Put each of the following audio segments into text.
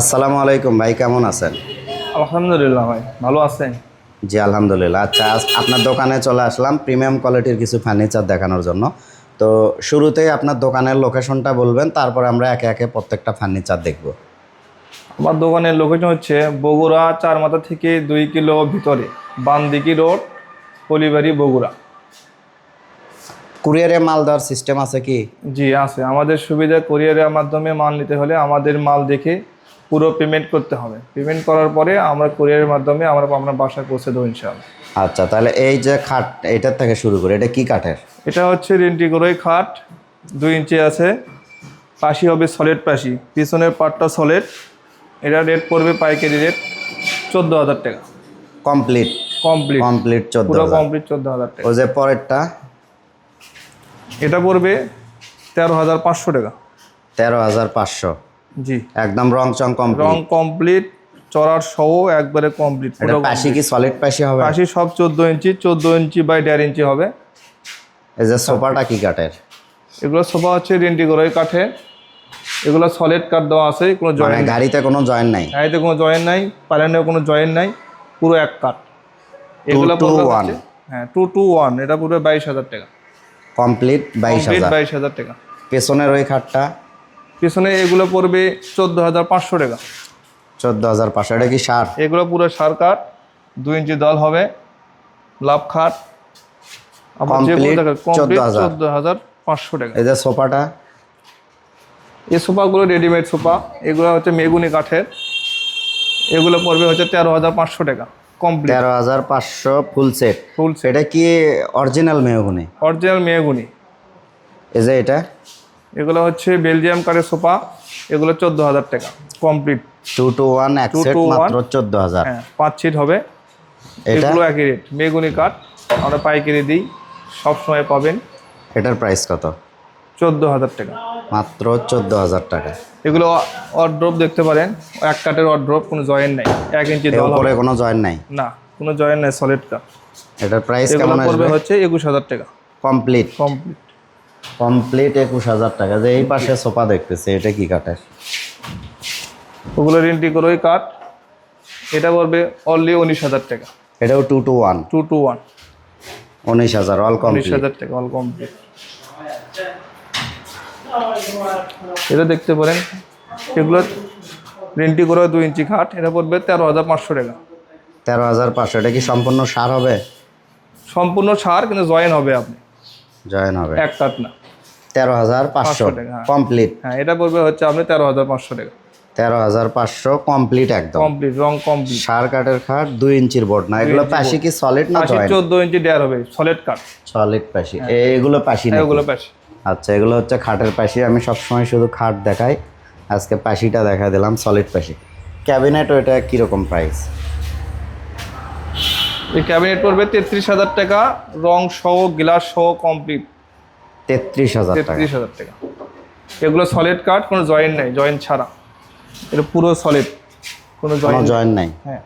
আসসালামু আলাইকুম ভাই কেমন আছেন? আলহামদুলিল্লাহ ভাই ভালো আছেন? জি আলহামদুলিল্লাহ। আচ্ছা আপনার দোকানে চলে আসলাম প্রিমিয়াম কোয়ালিটির কিছু ফার্নিচার দেখানোর জন্য। তো শুরুতেই আপনার দোকানের লোকেশনটা বলবেন তারপর আমরা একে একে প্রত্যেকটা ফার্নিচার দেখব। আমার দোকানের লোকেশন হচ্ছে বগুড়া চারমাথা থেকে দুই কিলো ভিতরে বান্দিকি রোড কলিবাড়ি বগুড়া। কুরিয়ারে মাল দেওয়ার সিস্টেম আছে কি? জি আছে। আমাদের সুবিধা কোরিয়ারের মাধ্যমে মাল নিতে হলে আমাদের মাল দেখে পুরো পেমেন্ট করতে হবে। পেমেন্ট করার পরে আমরা কোরিয়ারের মাধ্যমে আমরা আপনার বাসায় পৌঁছে দেবো ইনশাআল্লাহ। আচ্ছা তাহলে এই যে খাট এইটার থেকে শুরু করে এটা কি কাঠের? এটা হচ্ছে রেন্টি গরই খাট দুই ইঞ্চি আছে। পাশি হবে সলিড পাশি। পিছনের পাটটা সলিড এটা রেট পড়বে পাইকারি রেট চোদ্দ হাজার টাকা। কমপ্লিট কমপ্লিট কমপ্লিট চোদ্দ পুরো কমপ্লিট চোদ্দ হাজার টাকা। ও যে পরেরটা পড়বে তেরো হাজার পাঁচশো টাকা। তেরো হাজার পাঁচশো। জি। একদম রং চং রং কমপ্লিট কমপ্লিট চড়ার সহ একবারে কমপ্লিট এটা পাশি কি সলিড পাশি হবে? পাশি সব চোদ্দ ইঞ্চি চোদ্দ ইঞ্চি বাই দেড় ইঞ্চি হবে। এই যে সোফাটা কি কাঠের? এগুলো সোফা হচ্ছে রেন্টি গরই কাঠে এগুলো সলিড কাঠ দেওয়া আছে কোনো মানে জয়েন্ট গাড়িতে কোনো জয়েন নাই? গাড়িতে কোনো জয়েন্ট নাই প্যালেন্ডেও কোনো জয়েন্ট নাই পুরো এক কাঠ। এগুলো পড়বে হ্যাঁ টু টু ওয়ান এটা পুরো বাইশ হাজার টাকা। কমপ্লিট বাইশ হাজার। বাইশ হাজার টাকা। পেছনের ওই খাটটা? পেছনে এগুলো পড়বে চোদ্দ হাজার পাঁচশো টাকা। চোদ্দ হাজার পাঁচশো। এটা কি সার? এগুলো পুরো সার কাঠ দুই ইঞ্চি দল হবে লাভ খাট। আবার যে Complete কমপ্লিট 14,000 চোদ্দ হাজার পাঁচশো টাকা। এই যে সোফাটা? এই সোফাগুলো রেডিমেড সোফা এগুলো হচ্ছে মেগুনি কাঠের। এগুলো পড়বে হচ্ছে তেরো হাজার পাঁচশো টাকা। কমপ্লিট তেরো হাজার পাঁচশো ফুল সেট ফুল সেট এটা কি অরিজিনাল মেহগুনি? অরিজিনাল মেগুনি এই যে এটা? এগুলো হচ্ছে বেলজিয়াম কাঠের সোফা এগুলো চোদ্দ হাজার টাকা কমপ্লিট টু টু ওয়ান এক সেট মাত্র চোদ্দ হাজার। হ্যাঁ পাঁচ সিট হবে। এগুলো একই রেট মেগুনি কাঠ আমরা পাইকারি দিই সবসময় পাবেন। এটার প্রাইস কত? চোদ্দ হাজার টাকা। মাত্র চোদ্দ হাজার টাকা। এগুলো অড্রপ দেখতে পারেন এক কাঠের অড্রপ কোনো জয়েন্ট নাই এক ইঞ্চি উপরে কোনো জয়েন নাই? না কোনো জয়েন্ট নাই সলিড কাঠ এটার প্রাইস কেমন আসবে? হচ্ছে একুশ হাজার টাকা। কমপ্লিট কমপ্লিট কমপ্লিট একুশ হাজার টাকা। যে এই পাশে সোফা দেখতেছে এটা কি কাঠের? ওগুলো রেন্টি করে ওই কাঠ। এটা পড়বে অনলি উনিশ হাজার টাকা। এটাও two two one two two one উনিশ হাজার অল কমপ্লিট উনিশ হাজার টাকা অল কমপ্লিট এটা দেখতে পারেন। এগুলো রেন্টি করে দুই ইঞ্চি খাট এটা পড়বে তেরো হাজার পাঁচশো টাকা। তেরো হাজার পাঁচশো এটা কি সম্পূর্ণ সার হবে? সম্পূর্ণ সার কিন্তু জয়েন হবে আপনি। জয়েন হবে। এক কাঠ না। তেরো হাজার পাঁচশো টাকা, হ্যাঁ। কমপ্লিট। হ্যাঁ এটা পড়বে হচ্ছে আপনি তেরো হাজার পাঁচশো টাকা। তেরো হাজার পাঁচশো কমপ্লিট একদম। কমপ্লিট রং কমপ্লিট। সার কাঠের খাট দুই ইঞ্চির বোর্ড না এগুলো পাশি কি সলিড না চোদ্দ ইঞ্চি দেয়ার হবে সলিড কাঠ। সলিড পাশি এগুলো পাশি না এগুলো পাশে আচ্ছা এগুলো হচ্ছে খাটের পাশি। আমি সবসময় শুধু খাট দেখাই। আজকে পাশিটা দেখা দিলাম সলিড পাশি। ক্যাবিনেট ওইটা কীরকম প্রাইস এই ক্যাবিনেট পড়বে তেত্রিশ হাজার টাকা রং সহ গ্লাস সহ কমপ্লিট তেত্রিশ হাজার টাকা। তেত্রিশ হাজার টাকা। এগুলো সলিড কাঠ কোনো জয়েন্ট নাই জয়েন্ট ছাড়া। এটা পুরো সলিড কোনো কোনো জয়েন্ট জয়েন্ট নাই। হ্যাঁ।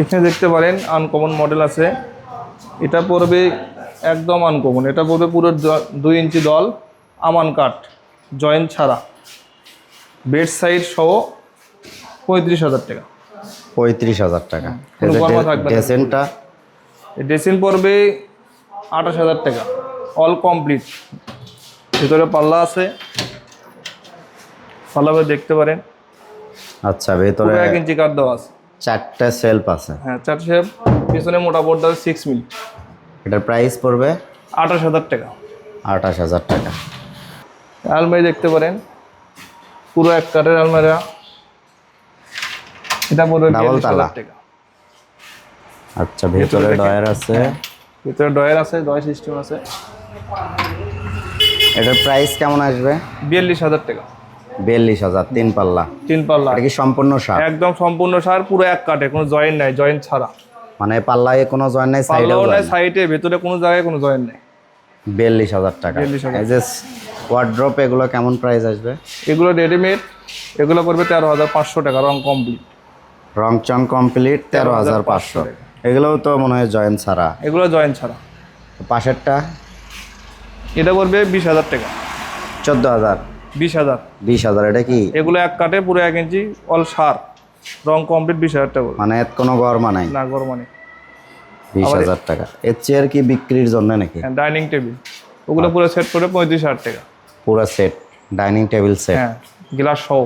এখানে দেখতে পারেন আনকমন মডেল আছে। এটা পড়বে একদম আনকমন এটা পড়বে পুরো দুই ইঞ্চি দল আমান কাঠ জয়েন্ট ছাড়া। বেড সাইড সহ পঁয়ত্রিশ হাজার টাকা। পঁয়ত্রিশ হাজার টাকা। কোনো গরমা থাকবে না। ড্রেসিং পড়বে আঠাশ হাজার টাকা। অল কমপ্লিট ভিতরে পাল্লা আছে। পাল্লাভাবে দেখতে পারেন। আচ্ছা ভেতরে এক ইঞ্চি কাঠ দেওয়া আছে। চারটা সেলফ আছে। হ্যাঁ চারশে পিছনে মোটা বোর্ড আছে সিক্স মিল এটার প্রাইস পড়বে আঠাশ হাজার টাকা। আঠাশ হাজার টাকা। আলমারি দেখতে পারেন পুরো এক কাঠের আলমারি। এটা পড়বে বিয়াল্লিশ তালা। টাকা। আচ্ছা ভেতরে। ডয়ার আছে। ভিতরে ডয়ার আছে ডয়ার সিস্টেম আছে। এটার প্রাইস কেমন আসবে? বিয়াল্লিশ হাজার টাকা। বিয়াল্লিশ হাজার তিন পাল্লা। তিন পাল্লা। এটা কি সম্পূর্ণ সার? একদম সম্পূর্ণ সার পুরো এক কাঠে কোনো জয়েন্ট নাই জয়েন্ট ছাড়া। মানে পাল্লায় কোনো জয়েন নাই সাইডেও নাই সাইডে ভিতরে কোনো জায়গায় কোনো জয়েন্ট নেই। বিয়াল্লিশ হাজার টাকা। 42,000 এই যে ওয়ার্ড্রপ এগুলো কেমন প্রাইস আসবে? এগুলো রেডিমেড এগুলো পড়বে তেরো হাজার পাঁচশো টাকা রং কমপ্লিট রংচন কমপ্লিট তেরো হাজার পাঁচশো। এগুলোও তো মনে হয় জয়েন ছাড়া। এগুলো জয়েন ছাড়া। পাশেরটা? এটা পড়বে বিশ হাজার টাকা। চোদ্দ হাজার। বিশ হাজার। বিশ হাজার এটা কি? এগুলো এক কাটে পুরো এক ইঞ্চি অল সার রং কমপ্লিট বিশ হাজার টাকা। মানে এত কোনো গরমা নাই? না গরমা নেই বিশ হাজার টাকা। এর চেয়ার কি বিক্রির জন্য নাকি? ডাইনিং টেবিল ওগুলো পুরো সেট করে পঁয়ত্রিশ হাজার টাকা। পুরো সেট ডাইনিং টেবিল সেট হ্যাঁ গ্লাস সহ।